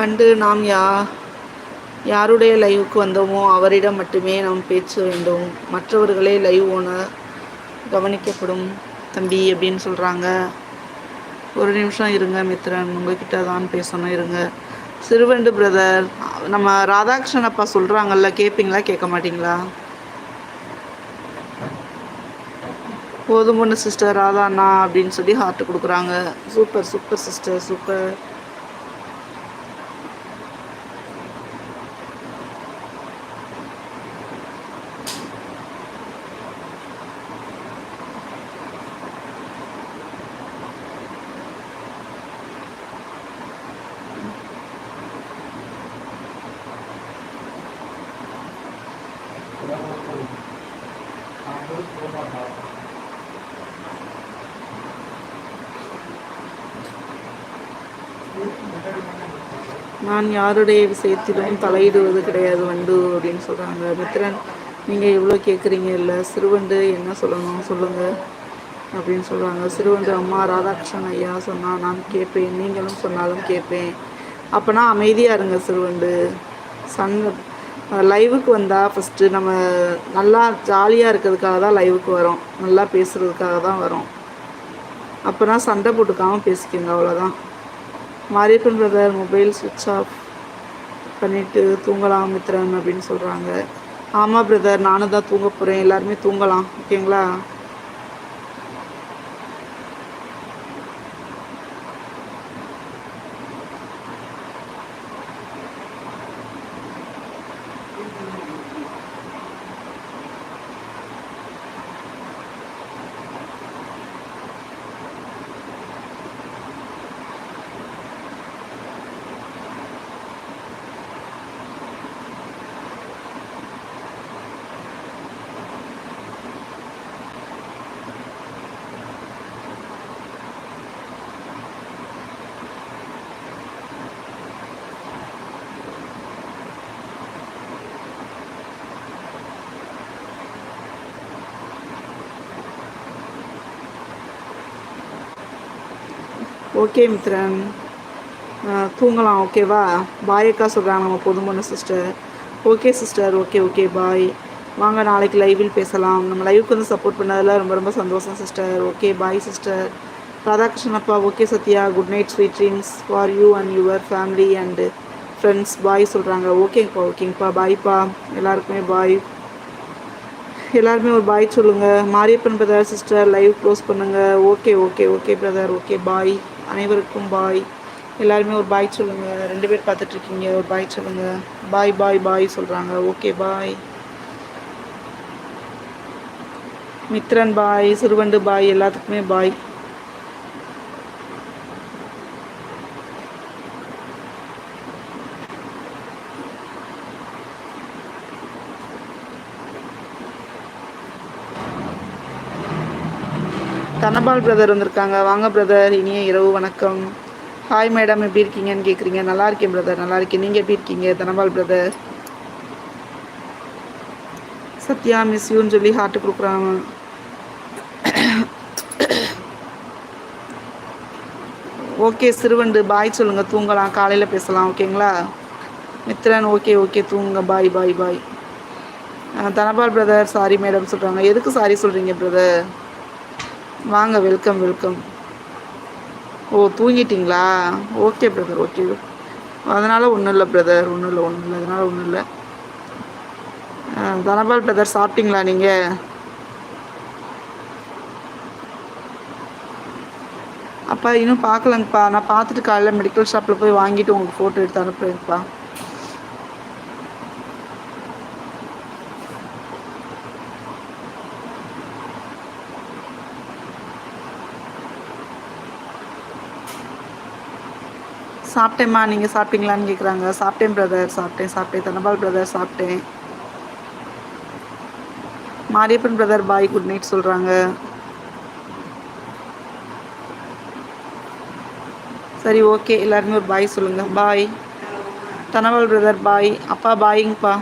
வந்து நாம் யா யாருடைய லைவுக்கு வந்தோமோ அவரிடம் மட்டுமே நாம் பேச வேண்டும். மற்றவர்களே லைவ் ஓனர் கவனிக்கப்படும் தம்பி அப்படின்னு சொல்கிறாங்க ஒரு நிமிஷம் இருங்க மித்ரன் உங்ககிட்ட தான் பேசணும் இருங்க. சிறுவண்டு பிரதர் நம்ம ராதாகிருஷ்ணன் அப்பா சொல்கிறாங்கல்ல கேட்பீங்களா கேட்க மாட்டிங்களா? போதும் பொண்ணு சிஸ்டர் ராதா அண்ணா அப்படின்னு சொல்லி ஹார்ட் கொடுக்குறாங்க. சூப்பர் சூப்பர் சிஸ்டர் சூப்பர் நான் யாருடைய விஷயத்திலும் தலையிடுவது கிடையாது வண்டு அப்படின்னு சொல்கிறாங்க மித்ரன் நீங்கள் எவ்வளோ கேட்குறீங்க இல்லை? சிறுவண்டு என்ன சொல்லணும்? சொல்லுங்கள் அப்படின்னு சொல்கிறாங்க சிறுவண்டு அம்மா ராதாகிருஷ்ணன் ஐயா சொன்னால் நான் கேட்பேன். நீங்களும் சொன்னாலும் கேட்பேன். அப்போனா அமைதியாக இருங்க சிறுவண்டு. சன் லைவுக்கு வந்தால் ஃபஸ்ட்டு நம்ம நல்லா ஜாலியாக இருக்கிறதுக்காக தான் லைவுக்கு வரோம். நல்லா பேசுகிறதுக்காக தான் வரோம். அப்போனா சண்டை போட்டுக்காமல் பேசிக்கோங்க அவ்வளோதான் மாரியப்பன் பிரதர் மொபைல் சுவிட்ச் ஆஃப் பண்ணிவிட்டு தூங்கலாம் மித்திரன் அப்படின்னு சொல்கிறாங்க ஆமாம் பிரதர் நானும் தான் தூங்க போகிறேன் எல்லாருமே தூங்கலாம் ஓகேங்களா ஓகே மித்ரன். தூங்கலாம் ஓகேவா பாய் அக்கா சொல்கிறாங்க நம்ம பொதுமொன்று sister okay sister okay okay bye வாங்க நாளைக்கு லைவில் பேசலாம். நம்ம லைவுக்கு வந்து சப்போர்ட் பண்ணதில் ரொம்ப ரொம்ப சந்தோஷம் sister okay bye sister Radhakrishnan அப்பா okay Sathya. Good night sweet dreams for you and your family and friends bye சொல்கிறாங்க ஓகேங்கப்பா ஓகேங்கப்பா பாய்ப்பா எல்லாருக்குமே பாய் எல்லாருமே ஒரு பாய் சொல்லுங்கள் Mariyappan brother sister live close பண்ணுங்கள் okay okay okay brother okay bye அனைவருக்கும் bye எல்லாருமே ஒரு பாய் சொல்லுங்கள் ரெண்டு பேர் பார்த்துட்ருக்கீங்க. ஒரு பாய் சொல்லுங்கள் பாய் பாய் பாய் சொல்கிறாங்க ஓகே பாய் மித்ரன் பாய் சிறுவண்டு பாய் எல்லாத்துக்குமே பாய் தனபால் பிரதர் வந்திருக்காங்க. வாங்க பிரதர் இனிய இரவு வணக்கம். ஹாய் மேடம் எப்படி இருக்கீங்கன்னு கேட்குறீங்க நல்லா இருக்கேன் பிரதர் நல்லா இருக்கேன். நீங்கள் எப்படி இருக்கீங்க? தனபால் பிரதர். சத்யா மிஸ் யூன்னு சொல்லி ஹார்ட்டு கொடுக்குறாங்க. ஓகே சிறுவண்டு பாய் சொல்லுங்கள் தூங்கலாம். காலையில் பேசலாம். ஓகேங்களா மித்ரன் ஓகே ஓகே தூங்குங்க. Bye bye bye Dhanapal brother sorry madam சொல்கிறாங்க எதுக்கு சாரி சொல்கிறீங்க பிரதர் வாங்க வெல்கம் வெல்கம் ஓ தூங்கிட்டீங்களா? ஓகே பிரதர் ஓகே அதனால் ஒன்றும் இல்லை பிரதர் ஒன்றும் இல்லை ஒன்றும் இல்லை அதனால் ஒன்றும் இல்லை. தனபால் பிரதர் சாப்பிட்டீங்களா நீங்கள் அப்பா இன்னும் பார்க்கலங்கப்பா. நான் பார்த்துட்டு காலையில் மெடிக்கல் ஷாப்பில் போய் வாங்கிட்டு உங்களுக்கு ஃபோட்டோ எடுத்து அனுப்புகிறேன்ப்பா சாப்பிட்டேம்மா நீங்கள் சாப்பிட்டீங்களான்னு கேட்குறாங்க சாப்பிட்டேன் பிரதர் சாப்பிட்டேன் சாப்பிட்டேன். தனபால் பிரதர் சாப்பிட்டேன். Mariyappan brother bye good night சொல்கிறாங்க சரி ஓகே எல்லாருமே ஒரு பாய் சொல்லுங்கள் பாய் தனபால் பிரதர் பாய் அப்பா பாய்ங்கப்பா